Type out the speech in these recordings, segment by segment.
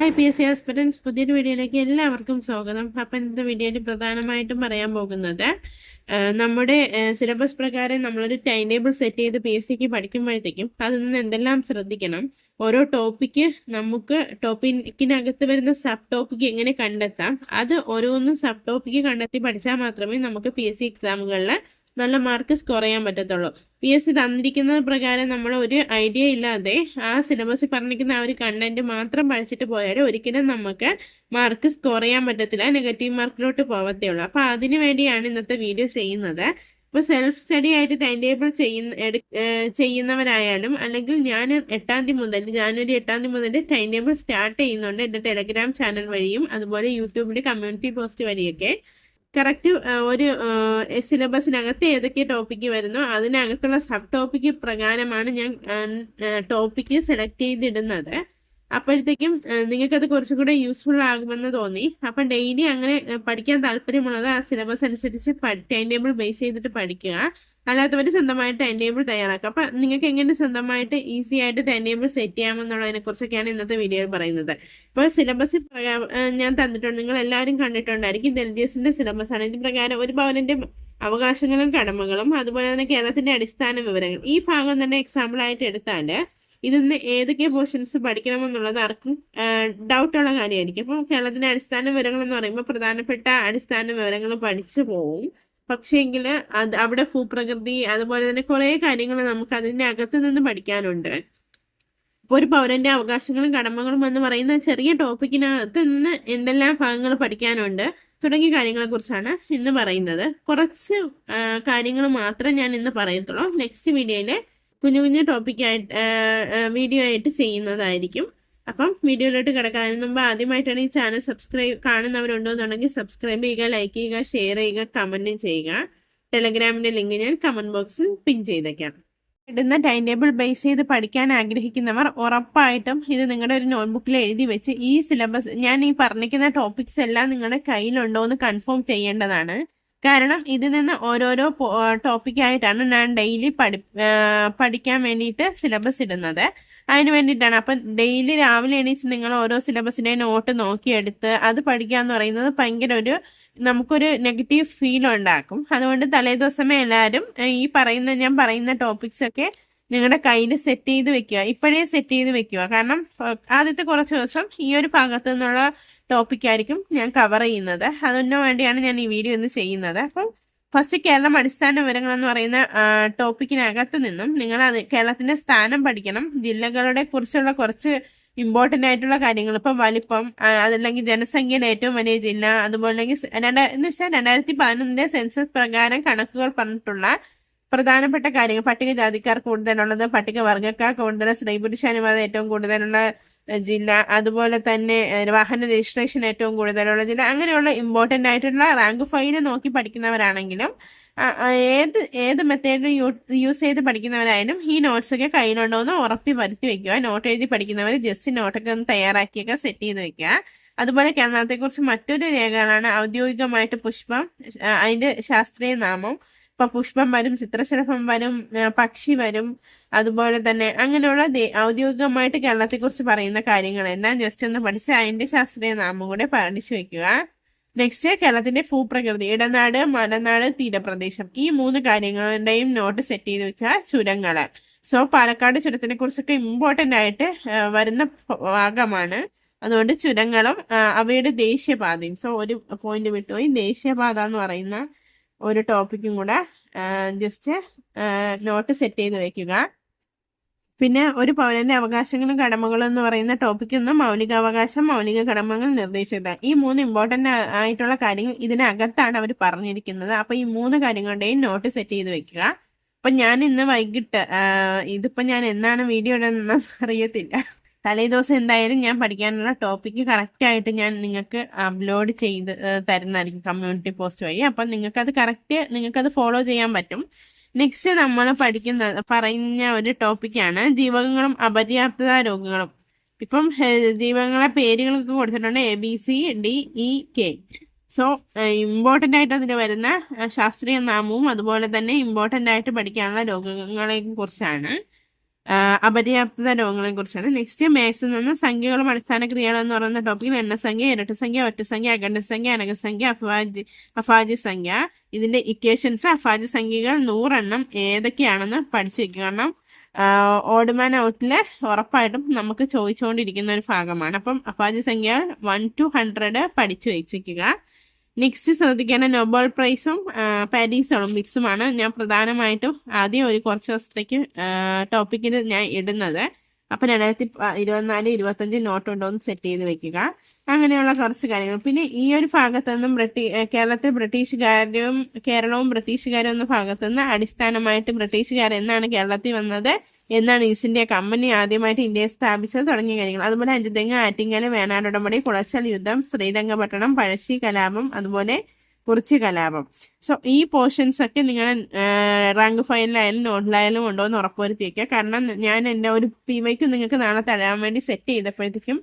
Hi P S C aspirants പുതിയൊരു വീഡിയോയിലേക്ക് എല്ലാവർക്കും സ്വാഗതം. അപ്പം ഇന്നത്തെ വീഡിയോയിൽ പ്രധാനമായിട്ടും പറയാൻ പോകുന്നത് നമ്മുടെ സിലബസ് പ്രകാരം നമ്മളൊരു ടൈം ടേബിൾ സെറ്റ് ചെയ്ത് പി എസ് സിക്ക് പഠിക്കുമ്പോഴത്തേക്കും അതിൽ നിന്ന് എന്തെല്ലാം ശ്രദ്ധിക്കണം ഓരോ ടോപ്പിക്ക് നമുക്ക് ടോപ്പിക്കിനകത്ത് വരുന്ന സബ് ടോപ്പിക്ക് എങ്ങനെ കണ്ടെത്താം അത് ഓരോന്നും സബ് ടോപ്പിക്ക് കണ്ടെത്തി പഠിച്ചാൽ മാത്രമേ നമുക്ക് പി എസ് സി എക്സാമുകളിൽ നല്ല മാർക്ക് സ്കോർ ചെയ്യാൻ പറ്റത്തുള്ളൂ. പി എസ് സി തന്നിരിക്കുന്ന പ്രകാരം നമ്മൾ ഒരു ഐഡിയ ഇല്ലാതെ ആ സിലബസിൽ പറഞ്ഞിരിക്കുന്ന ആ ഒരു കണ്ടന്റ് മാത്രം പഠിച്ചിട്ട് പോയാൽ ഒരിക്കലും നമുക്ക് മാർക്ക് സ്കോർ ചെയ്യാൻ പറ്റത്തില്ല നെഗറ്റീവ് മാർക്കിലോട്ട് പോകത്തേ ഉള്ളൂ. അപ്പോൾ അതിന് വേണ്ടിയാണ് ഇന്നത്തെ വീഡിയോ ചെയ്യുന്നത്. ഇപ്പോൾ സെൽഫ് സ്റ്റഡി ആയിട്ട് ടൈം ടേബിൾ ചെയ്യുന്ന ചെയ്യുന്നവരായാലും അല്ലെങ്കിൽ ഞാൻ എട്ടാം തീയതി മുതൽ ജാനുവരി എട്ടാം തീയതി മുതൽ ടൈം ടേബിൾ സ്റ്റാർട്ട് ചെയ്യുന്നുണ്ട് എന്റെ ടെലഗ്രാം ചാനൽ വഴിയും അതുപോലെ യൂട്യൂബിൽ കമ്മ്യൂണിറ്റി പോസ്റ്റ് വഴിയൊക്കെ. കറക്റ്റ് ഒരു സിലബസിനകത്ത് ഏതൊക്കെ ടോപ്പിക്ക് വരുന്നോ അതിനകത്തുള്ള സബ് ടോപ്പിക്ക് പ്രകാരമാണ് ഞാൻ ടോപ്പിക്ക് സെലക്ട് ചെയ്തിടുന്നത്. അപ്പോഴത്തേക്കും നിങ്ങൾക്കത് കുറച്ചും കൂടെ യൂസ്ഫുൾ ആകുമെന്ന് തോന്നി. അപ്പം ഡെയിലി അങ്ങനെ പഠിക്കാൻ താല്പര്യമുള്ളത് ആ സിലബസ് അനുസരിച്ച് ടൈം ടേബിൾ ബേസ് ചെയ്തിട്ട് പഠിക്കുക. അല്ലാത്തവർ സ്വന്തമായിട്ട് ടൈം ടേബിൾ തയ്യാറാക്കുക അപ്പം നിങ്ങൾക്ക് എങ്ങനെ സ്വന്തമായിട്ട് ഈസി ആയിട്ട് ടൈം ടേബിൾ സെറ്റ് ചെയ്യാമെന്നുള്ളതിനെ കുറിച്ചൊക്കെയാണ് ഇന്നത്തെ വീഡിയോയിൽ പറയുന്നത്. ഇപ്പോൾ സിലബസ് ഞാൻ തന്നിട്ടുണ്ട്. നിങ്ങൾ എല്ലാവരും കണ്ടിട്ടുണ്ടായിരിക്കും. ഇത് എൽ ഡി എസിന്റെ സിലബസ് ആണ്. ഇത് പ്രകാരം ഒരു ഭവനന്റെ അവകാശങ്ങളും കടമകളും അതുപോലെ തന്നെ കേരളത്തിന്റെ അടിസ്ഥാന വിവരങ്ങൾ. ഈ ഭാഗം തന്നെ എക്സാമ്പിളായിട്ട് എടുത്താൽ ഇതിൽ നിന്ന് ഏതൊക്കെ പോർഷൻസ് പഠിക്കണമെന്നുള്ളത് ആർക്കും ഡൗട്ടുള്ള കാര്യമായിരിക്കും. അപ്പോൾ കേരളത്തിന്റെ അടിസ്ഥാന വിവരങ്ങൾ എന്ന് പറയുമ്പോൾ പ്രധാനപ്പെട്ട അടിസ്ഥാന വിവരങ്ങൾ പഠിച്ചു പോവും. പക്ഷേങ്കിൽ അത് അവിടെ ഭൂപ്രകൃതി അതുപോലെ തന്നെ കുറേ കാര്യങ്ങൾ നമുക്ക് അതിന്റെ അകത്ത് നിന്ന് പഠിക്കാനുണ്ട്. ഇപ്പോൾ ഒരു പൗരന്റെ അവകാശങ്ങളും കടമകളും എന്ന് പറയുന്ന ചെറിയ ടോപ്പിക്കിനകത്ത് നിന്ന് എന്തെല്ലാം ഭാഗങ്ങൾ പഠിക്കാനുണ്ട് തുടങ്ങിയ കാര്യങ്ങളെക്കുറിച്ചാണ് ഇന്ന് പറയുന്നത്. കുറച്ച് കാര്യങ്ങൾ മാത്രം ഞാൻ ഇന്ന് പറയത്തുള്ളൂ. നെക്സ്റ്റ് വീഡിയോയിൽ കുഞ്ഞു കുഞ്ഞു ടോപ്പിക്കായിട്ട് വീഡിയോ ആയിട്ട് ചെയ്യുന്നതായിരിക്കും. അപ്പം വീഡിയോയിലോട്ട് കിടക്കാൻ മുമ്പ് ആദ്യമായിട്ടാണ് ഈ ചാനൽ സബ്സ്ക്രൈബ് കാണുന്നവരുണ്ടോ എന്നുണ്ടെങ്കിൽ സബ്സ്ക്രൈബ് ചെയ്യുക ലൈക്ക് ചെയ്യുക ഷെയർ ചെയ്യുക കമന്റും ചെയ്യുക. ടെലഗ്രാമിന്റെ ലിങ്ക് ഞാൻ കമന്റ് ബോക്സിൽ പിൻ ചെയ്തേക്കാം. ഇടുന്ന ടൈം ടേബിൾ ബേസ് ചെയ്ത് പഠിക്കാൻ ആഗ്രഹിക്കുന്നവർ ഉറപ്പായിട്ടും ഇത് നിങ്ങളുടെ ഒരു നോട്ട്ബുക്കിൽ എഴുതി വെച്ച് ഈ സിലബസ് ഞാൻ ഈ പറഞ്ഞിരിക്കുന്ന ടോപ്പിക്സ് എല്ലാം നിങ്ങളുടെ കയ്യിലുണ്ടോ എന്ന് കൺഫേം ചെയ്യേണ്ടതാണ്. കാരണം ഇതിൽ നിന്ന് ഓരോരോ ടോപ്പിക്കായിട്ടാണ് ഞാൻ ഡെയിലി പഠി പഠിക്കാൻ വേണ്ടിയിട്ട് സിലബസ് ഇടുന്നത്. അതിന് വേണ്ടിയിട്ടാണ്. അപ്പം ഡെയിലി രാവിലെ എണീച്ച് നിങ്ങൾ ഓരോ സിലബസിന്റെ നോട്ട് നോക്കിയെടുത്ത് അത് പഠിക്കുക എന്ന് പറയുന്നത് ഭയങ്കര ഒരു നമുക്കൊരു നെഗറ്റീവ് ഫീൽ ഉണ്ടാക്കും. അതുകൊണ്ട് തലേദിവസമേ എല്ലാവരും ഈ പറയുന്ന ഞാൻ പറയുന്ന ടോപ്പിക്സ് ഒക്കെ നിങ്ങളുടെ കയ്യിൽ സെറ്റ് ചെയ്ത് വെക്കുക. ഇപ്പോഴേ സെറ്റ് ചെയ്ത് വെക്കുക. കാരണം ആദ്യത്തെ കുറച്ച് ദിവസം ഈ ഒരു ഭാഗത്തു നിന്നുള്ള ടോപ്പിക്കായിരിക്കും ഞാൻ കവർ ചെയ്യുന്നത്. അതിനു വേണ്ടിയാണ് ഞാൻ ഈ വീഡിയോ ഇന്ന് ചെയ്യുന്നത്. അപ്പം ഫസ്റ്റ് കേരളം അടിസ്ഥാന വിവരങ്ങൾ എന്ന് പറയുന്ന ടോപ്പിക്കിനകത്ത് നിന്നും നിങ്ങൾ അത് കേരളത്തിന്റെ സ്ഥാനം പഠിക്കണം. ജില്ലകളുടെ കുറിച്ചുള്ള കുറച്ച് ഇമ്പോർട്ടന്റ് ആയിട്ടുള്ള കാര്യങ്ങൾ. ഇപ്പം വലിപ്പം അതല്ലെങ്കിൽ ജനസംഖ്യയുടെ ഏറ്റവും വലിയ ജില്ല അതുപോലെ രണ്ടാ എന്ന് വെച്ചാൽ രണ്ടായിരത്തി പതിനൊന്നിന്റെ സെൻസസ് പ്രകാരം കണക്കുകൾ പറഞ്ഞിട്ടുള്ള പ്രധാനപ്പെട്ട കാര്യങ്ങൾ. പട്ടികജാതിക്കാർ കൂടുതലുള്ളത് പട്ടികവർഗക്കാർ കൂടുതൽ സ്ത്രീ പുരുഷ അനുപാതം ഏറ്റവും കൂടുതലുള്ള ജില്ല അതുപോലെ തന്നെ വാഹന രജിസ്ട്രേഷൻ ഏറ്റവും കൂടുതലുള്ള ജില്ല അങ്ങനെയുള്ള ഇമ്പോർട്ടന്റ് ആയിട്ടുള്ള റാങ്ക് ഫൈവ് നോക്കി പഠിക്കുന്നവരാണെങ്കിലും ഏത് ഏത് മെത്തേഡ് യൂസ് ചെയ്ത് പഠിക്കുന്നവരായാലും ഈ നോട്ട്സ് ഒക്കെ കയ്യിലുണ്ടോ എന്ന് ഉറപ്പി വരുത്തി വെക്കുക. നോട്ട് എഴുതി പഠിക്കുന്നവർ ജസ്റ്റ് നോട്ടൊക്കെ ഒന്ന് തയ്യാറാക്കിയൊക്കെ സെറ്റ് ചെയ്ത് വെക്കുക. അതുപോലെ കേരളത്തെക്കുറിച്ച് മറ്റൊരു രേഖകളാണ് ഔദ്യോഗികമായിട്ട് പുഷ്പം അതിന്റെ ശാസ്ത്രീയ നാമം ഇപ്പൊ പുഷ്പം വരും ചിത്രശലഭം വരും പക്ഷി വരും അതുപോലെ തന്നെ അങ്ങനെയുള്ള ഔദ്യോഗികമായിട്ട് കേരളത്തെക്കുറിച്ച് പറയുന്ന കാര്യങ്ങളെല്ലാം ജസ്റ്റ് ഒന്ന് പഠിച്ച് അതിന്റെ ശാസ്ത്രീയ നാമം കൂടെ പഠിച്ചു വെക്കുക. നെക്സ്റ്റ് കേരളത്തിന്റെ ഭൂപ്രകൃതി ഇടനാട് മലനാട് തീരപ്രദേശം. ഈ മൂന്ന് കാര്യങ്ങളുടെയും നോട്ട് സെറ്റ് ചെയ്ത് വെക്കുക ചുരങ്ങൾ. സോ പാലക്കാട് ചുരത്തിനെ കുറിച്ചൊക്കെ ഇമ്പോർട്ടന്റ് ആയിട്ട് വരുന്ന ഭാഗമാണ്. അതുകൊണ്ട് ചുരങ്ങളും അവയുടെ ദേശീയപാതയും. സോ ഒരു പോയിന്റ് വിട്ടുപോയി. ദേശീയപാത എന്ന് പറയുന്ന ഒരു ടോപ്പിക്കും കൂടെ ജസ്റ്റ് നോട്ട് സെറ്റ് ചെയ്ത് വെക്കുക. പിന്നെ ഒരു പൗരന്റെ അവകാശങ്ങളും കടമകളും എന്ന് പറയുന്ന ടോപ്പിക്കിൽ മൗലിക അവകാശം മൗലിക കടമകൾ നിർദ്ദേശിച്ചത് ഈ മൂന്ന് ഇമ്പോർട്ടന്റ് ആയിട്ടുള്ള കാര്യങ്ങൾ ഇതിനകത്താണ് അവർ പറഞ്ഞിരിക്കുന്നത്. അപ്പൊ ഈ മൂന്ന് കാര്യങ്ങളുടെയും നോട്ട് സെറ്റ് ചെയ്ത് വെക്കുക. അപ്പൊ ഞാൻ ഇന്ന് വൈകിട്ട് ഇതിപ്പോ ഞാൻ എന്നാണ് വീഡിയോ ഇടുന്ന അറിയത്തില്ല. തലേ ദിവസം എന്തായാലും ഞാൻ പഠിക്കാനുള്ള ടോപ്പിക്ക് കറക്റ്റ് ആയിട്ട് ഞാൻ നിങ്ങൾക്ക് അപ്ലോഡ് ചെയ്ത് തരുന്നതായിരിക്കും കമ്മ്യൂണിറ്റി പോസ്റ്റ് വഴി. അപ്പം നിങ്ങൾക്കത് കറക്റ്റ് നിങ്ങൾക്കത് ഫോളോ ചെയ്യാൻ പറ്റും. നെക്സ്റ്റ് നമ്മൾ പഠിക്കുന്ന പറഞ്ഞ ഒരു ടോപ്പിക്കാണ് ജീവകങ്ങളും അപര്യാപ്തത രോഗങ്ങളും. ഇപ്പം ജീവകങ്ങളെ പേരുകളൊക്കെ കൊടുത്തിട്ടുണ്ട് A B C D E K so important ആയിട്ട് അതിൽ വരുന്ന ശാസ്ത്രീയ നാമവും അതുപോലെ തന്നെ ഇമ്പോർട്ടന്റ് ആയിട്ട് പഠിക്കാനുള്ള രോഗങ്ങളെ കുറിച്ചാണ് അപര്യാപ്തത രോഗങ്ങളെ കുറിച്ചാണ് നെക്സ്റ്റ് മാത്സിൽ നിന്ന് സംഖ്യകളും അടിസ്ഥാന ക്രിയകളും എന്ന് പറയുന്ന ടോപ്പിക്കിൽ എണ്ണസംഖ്യ ഇരട്ടസംഖ്യ ഒറ്റസംഖ്യ അഖണ്ഡസംഖ്യ അനകസംഖ്യ അഫാജി അഫാജി സംഖ്യ ഇതിന്റെ ഇക്വേഷൻസ് അഫാജി സംഖ്യകൾ നൂറെണ്ണം ഏതൊക്കെയാണെന്ന് പഠിച്ചു വെക്കുക കാരണം ഓടുമാൻ ഔട്ടിൽ ഉറപ്പായിട്ടും നമുക്ക് ചോദിച്ചുകൊണ്ടിരിക്കുന്ന ഒരു ഭാഗമാണ്. അപ്പം അഫാജി സംഖ്യ വൺ ടു ഹൺഡ്രഡ് പഠിച്ചു വെച്ചിരിക്കുക. നെക്സ്റ്റ് ശ്രദ്ധിക്കേണ്ട നൊബൽ പ്രൈസും പാരീസ് ഒളിമ്പിക്സുമാണ് ഞാൻ പ്രധാനമായിട്ടും ആദ്യം ഒരു കുറച്ച് ദിവസത്തേക്ക് ടോപ്പിക്കിൽ ഞാൻ ഇടുന്നത്. അപ്പം രണ്ടായിരത്തി ഇരുപത്തിനാല് ഇരുപത്തഞ്ച് നോട്ട് ഉണ്ടോ എന്ന് സെറ്റ് ചെയ്ത് വെക്കുക. അങ്ങനെയുള്ള കുറച്ച് കാര്യങ്ങൾ. പിന്നെ ഈ ഒരു ഭാഗത്തു നിന്നും ബ്രിട്ടീ കേരളത്തിൽ ബ്രിട്ടീഷുകാരും കേരളവും ബ്രിട്ടീഷുകാരും എന്ന ഭാഗത്തു നിന്ന് അടിസ്ഥാനമായിട്ട് ബ്രിട്ടീഷുകാർ എന്നാണ് കേരളത്തിൽ വന്നത്? എന്നാണ് ഈസ്റ്റ് ഇന്ത്യ കമ്പനി ആദ്യമായിട്ട് ഇന്ത്യയെ സ്ഥാപിച്ചത് തുടങ്ങിയ കാര്യങ്ങൾ. അതുപോലെ അഞ്ചുതെങ്ങ് ആറ്റിങ്ങൽ വേണാട് ഉടമ്പടി കുളച്ചൽ യുദ്ധം ശ്രീരംഗപട്ടണം പഴശ്ശി കലാപം അതുപോലെ കുറിച്ച് കലാപം. സോ ഈ പോർഷൻസ് ഒക്കെ നിങ്ങൾ റാങ്ക് ഫയലിലായാലും നോട്ടിലായാലും ഉണ്ടോ എന്ന് ഉറപ്പുവരുത്തി വയ്ക്കുക കാരണം ഞാൻ എന്റെ ഒരു പി വൈക്ക് നിങ്ങൾക്ക് നാളെ തരാൻ വേണ്ടി സെറ്റ് ചെയ്തപ്പോഴത്തേക്കും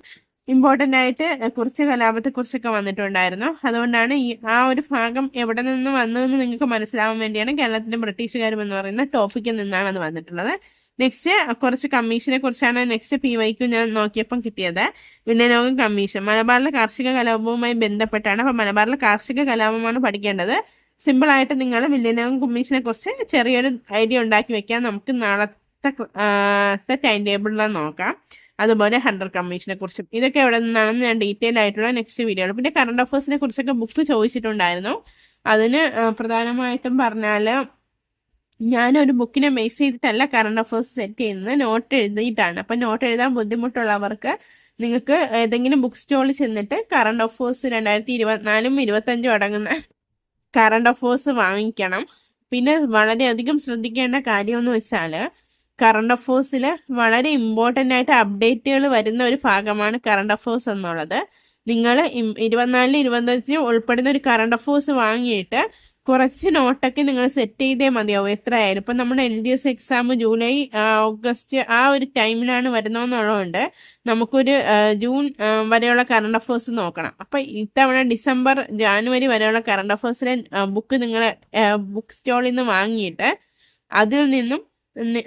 ഇമ്പോർട്ടന്റ് ആയിട്ട് കുറച്ച് കലാപത്തെ കുറിച്ചൊക്കെ വന്നിട്ടുണ്ടായിരുന്നു. അതുകൊണ്ടാണ് ഈ ആ ഒരു ഭാഗം എവിടെ നിന്ന് വന്നതെന്ന് നിങ്ങൾക്ക് മനസ്സിലാവാൻ വേണ്ടിയാണ് കേരളത്തിന്റെ ബ്രിട്ടീഷുകാരും എന്ന് പറയുന്ന ടോപ്പിക്കിൽ നിന്നാണ് അത് വന്നിട്ടുള്ളത്. നെക്സ്റ്റ് കുറച്ച് കമ്മീഷനെ കുറിച്ചാണ് നെക്സ്റ്റ് പി വൈക്കും ഞാൻ നോക്കിയപ്പം കിട്ടിയത്. വില്ലലോകം കമ്മീഷൻ. മലബാറിലെ കാർഷിക കലാപവുമായി ബന്ധപ്പെട്ടാണ് അപ്പം മലബാറിലെ കാർഷിക കലാപമാണ് പഠിക്കേണ്ടത്. സിമ്പിൾ ആയിട്ട് നിങ്ങൾ വില്ലലോകം കമ്മീഷനെ കുറിച്ച് ചെറിയൊരു ഐഡിയ ഉണ്ടാക്കി വെക്കാൻ നമുക്ക് നാളത്തെ ടൈം ടേബിളിൽ നോക്കാം. അതുപോലെ ഹണ്ടർ കമ്മീഷനെ കുറിച്ചും. ഇതൊക്കെ എവിടെ നിന്നാണെന്ന് ഞാൻ ഡീറ്റെയിൽ ആയിട്ടുള്ള നെക്സ്റ്റ് വീഡിയോ പിന്നെ കറണ്ട് അഫേഴ്സിനെ കുറിച്ചൊക്കെ ബുക്ക് ചോദിച്ചിട്ടുണ്ടായിരുന്നു. അതിന് പ്രധാനമായിട്ടും പറഞ്ഞാൽ ഞാനൊരു ബുക്കിനെ ബേസ് ചെയ്തിട്ടല്ല കറണ്ട് അഫയേഴ്സ് സെറ്റ് ചെയ്യുന്നത്. നോട്ട് എഴുതിയിട്ടാണ്. അപ്പം നോട്ട് എഴുതാൻ ബുദ്ധിമുട്ടുള്ളവർക്ക് നിങ്ങൾക്ക് ഏതെങ്കിലും ബുക്ക് സ്റ്റോളിൽ ചെന്നിട്ട് കറണ്ട് അഫയേഴ്സ് രണ്ടായിരത്തി ഇരുപത്തിനാലും ഇരുപത്തഞ്ചും അടങ്ങുന്ന കറണ്ട് അഫയേഴ്സ് വാങ്ങിക്കണം. പിന്നെ വളരെയധികം ശ്രദ്ധിക്കേണ്ട കാര്യം എന്ന് വെച്ചാൽ കറണ്ട് അഫയേഴ്സിൽ വളരെ ഇമ്പോർട്ടന്റ് ആയിട്ട് അപ്ഡേറ്റുകൾ വരുന്ന ഒരു ഭാഗമാണ് കറണ്ട് അഫയേഴ്സ് എന്നുള്ളത്. നിങ്ങൾ ഇരുപത്തിനാലിന് ഇരുപത്തഞ്ചിന് ഉൾപ്പെടുന്ന ഒരു കറണ്ട് അഫയേഴ്സ് വാങ്ങിയിട്ട് കുറച്ച് നോട്ടൊക്കെ നിങ്ങൾ സെറ്റ് ചെയ്തേ മതിയാവും. എത്രയായാലും. ഇപ്പം നമ്മുടെ L D S exam July August ആ ഒരു ടൈമിലാണ് വരുന്നതെന്നുള്ളതുകൊണ്ട് നമുക്കൊരു ജൂൺ വരെയുള്ള കറണ്ട് അഫേഴ്സ് നോക്കണം. അപ്പം ഇത്തവണ ഡിസംബർ ജാനുവരി വരെയുള്ള കറണ്ട് അഫേഴ്സിലെ ബുക്ക് നിങ്ങൾ ബുക്ക് സ്റ്റോളിൽ നിന്ന് വാങ്ങിയിട്ട് അതിൽ നിന്നും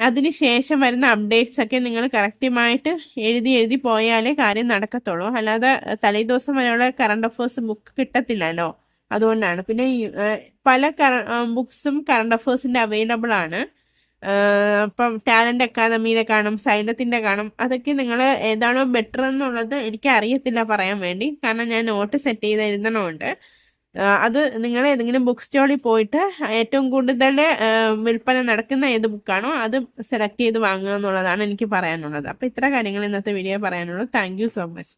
അതിന് ശേഷം വരുന്ന അപ്ഡേറ്റ്സ് ഒക്കെ നിങ്ങൾ കറക്റ്റുമായിട്ട് എഴുതി എഴുതി പോയാലേ കാര്യം നടക്കത്തുള്ളൂ. അല്ലാതെ തലേദിവസം വരെയുള്ള കറണ്ട് അഫേഴ്സ് ബുക്ക് കിട്ടത്തില്ലല്ലോ. അതുകൊണ്ടാണ്. പിന്നെ പല ബുക്സും കറണ്ട് അഫേഴ്സിന്റെ അവൈലബിൾ ആണ്. അപ്പം ടാലന്റ് അക്കാദമിയിലെ കാണും സൈലത്തിന്റെ കാണും അതൊക്കെ നിങ്ങൾ ഏതാണോ ബെറ്റർ എന്നുള്ളത് എനിക്ക് അറിയത്തില്ല പറയാൻ വേണ്ടി. കാരണം ഞാൻ നോട്ട് സെറ്റ് ചെയ്ത് എഴുതണമുണ്ട് അത് നിങ്ങൾ ഏതെങ്കിലും ബുക്ക് സ്റ്റോളിൽ പോയിട്ട് ഏറ്റവും കൂടുതൽ വിൽപ്പന നടക്കുന്ന ഏത് ബുക്കാണോ അത് സെലക്ട് ചെയ്ത് വാങ്ങുക എന്നുള്ളതാണ് എനിക്ക് പറയാനുള്ളത്. അപ്പോൾ ഇത്ര കാര്യങ്ങൾ ഇന്നത്തെ വീഡിയോ പറയാനുള്ളൂ. Thank so much.